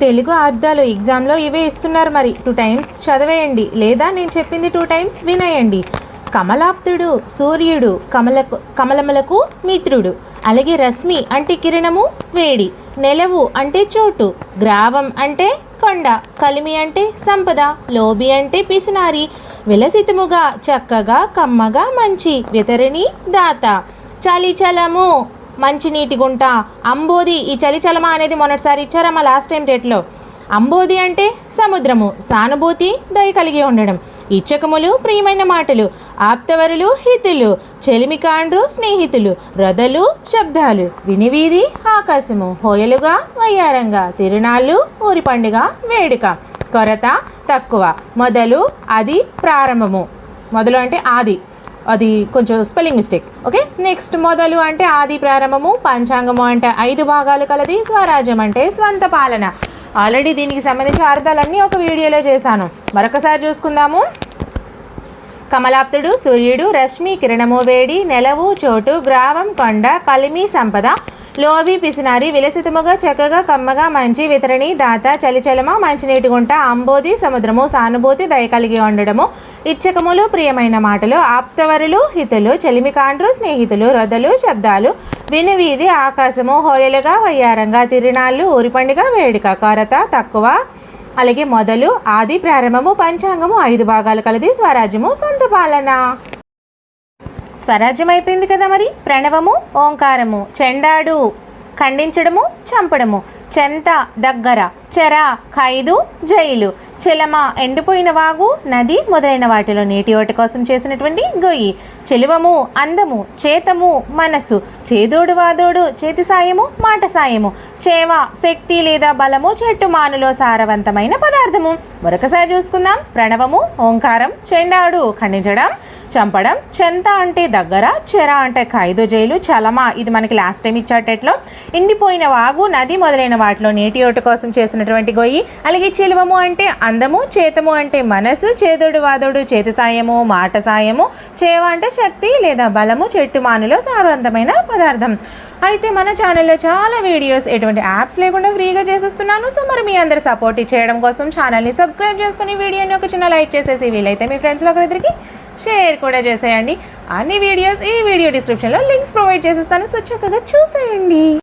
తెలుగు అర్థాలు ఎగ్జామ్లో ఇవే ఇస్తున్నారు మరి. టూ టైమ్స్ చదివేయండి. లేదా నేను చెప్పింది టూ టైమ్స్ వినేయండి. కమలాప్తుడు సూర్యుడు కమలకు కమలములకు మిత్రుడు. అలాగే రశ్మి అంటే కిరణము వేడి. నెలవు అంటే చోటు. గ్రావం అంటే కొండ. కలిమి అంటే సంపద. లోబి అంటే పిసినారి. విలసితముగా చక్కగా కమ్మగా మంచి. వితరణి దాత. చలిచలము మంచినీటి గుంట. అంబోది ఈ చలిచలమ అనేది మొన్నటిసారి ఇచ్చారమ్మా లాస్ట్ టైం డేట్లో అంబోది అంటే సముద్రము సానుభూతి దయ కలిగి ఉండడం. ఇచ్చకములు ప్రియమైన మాటలు ఆప్తవరులు హితులు చెలిమికాండ్రు స్నేహితులు రథలు శబ్దాలు. వినివీధి ఆకాశము హోయలుగా వయ్యారంగా తిరునాళ్ళు ఊరి పండుగ వేడుక. కొరత తక్కువ మొదలు అది ప్రారంభము. మొదలు అంటే ఆది. అది కొంచెం స్పెల్లింగ్ మిస్టేక్. ఓకే? నెక్స్ట్ మొదలు అంటే ఆది ప్రారంభము పంచాంగము అంటే ఐదు భాగాలు కలది స్వరాజ్యం అంటే స్వంత పాలన. ఆల్రెడీ దీనికి సంబంధించిన అర్థాలన్నీ ఒక వీడియోలో చేశాను. మరొకసారి చూసుకుందాము. కమలాప్తుడు సూర్యుడు రశ్మి కిరణము వేడి నెలవు చోటు గ్రావం కొండ కలిమి సంపద లోబి పిసినారి విలసితముగా చక్కగా కమ్మగా మంచి వితరణి దాత చలిచలమ మంచినీటి గుంట అంబోది సముద్రము సానుభూతి దయ కలిగి ఉండడము ఇచ్చకములు ప్రియమైన మాటలు ఆప్తవరులు హితులు చలిమికాండ్రు స్నేహితులు రొదలు శబ్దాలు వినువీధి ఆకాశము హోయలుగా వయ్యారంగా తిరునాళ్ళు ఊరి పండుగ వేడుక కొరత తక్కువ అలాగే మొదలు ఆది ప్రారంభము పంచాంగము ఐదు భాగాలు కలది స్వరాజ్యము సొంత పాలన. స్వరాజ్యం అయిపోయింది కదా మరి? ప్రణవము ఓంకారము చెండాడు ఖండించడము చంపడము చెంత దగ్గర చెర ఖైదు జైలు చెలమ ఎండిపోయిన వాగు నది మొదలైన వాటిలో నీటి ఓట కోసం చేసినటువంటి గొయ్యి చెలువము అందము చేతము మనసు చేదోడు వాదోడు చేతి సాయము మాట సాయము చేవ శక్తి లేదా బలము చెట్టు మానులో సారవంతమైన పదార్థము. మరొకసారి చూసుకుందాం. ప్రణవము ఓంకారం చెండాడు ఖండించడం. చంపడం చెంత అంటే దగ్గర చెర అంటే ఖైదు జైలు చలమ ఇది మనకి లాస్ట్ టైం ఇచ్చాటెట్లో ఎండిపోయిన వాగు నది మొదలైన వాటిలో నీటి ఓటు కోసం చేసినటువంటి గొయ్యి అలాగే చిలువము అంటే అందము చేతము అంటే మనసు చేదోడు వాదోడు చేతి సాయము మాట సాయము చేవ అంటే శక్తి లేదా బలము చెట్టు మానులో సారవంతమైన పదార్థం. అయితే మన ఛానల్లో చాలా వీడియోస్ ఎటువంటి యాప్స్ లేకుండా ఫ్రీగా చేసేస్తున్నాను. సో మరి మీ అందరి సపోర్ట్ చేయడం కోసం ఛానల్ని సబ్స్క్రైబ్ చేసుకుని వీడియోని ఒక చిన్న లైక్ చేసేసి వీలైతే మీ ఫ్రెండ్స్లో ఒకరిద్దరికి షేర్ కూడా చేసేయండి. అన్ని వీడియోస్ ఈ వీడియో డిస్క్రిప్షన్లో లింక్స్ ప్రొవైడ్ చేసేస్తాను. సో చక్కగా చూసేయండి.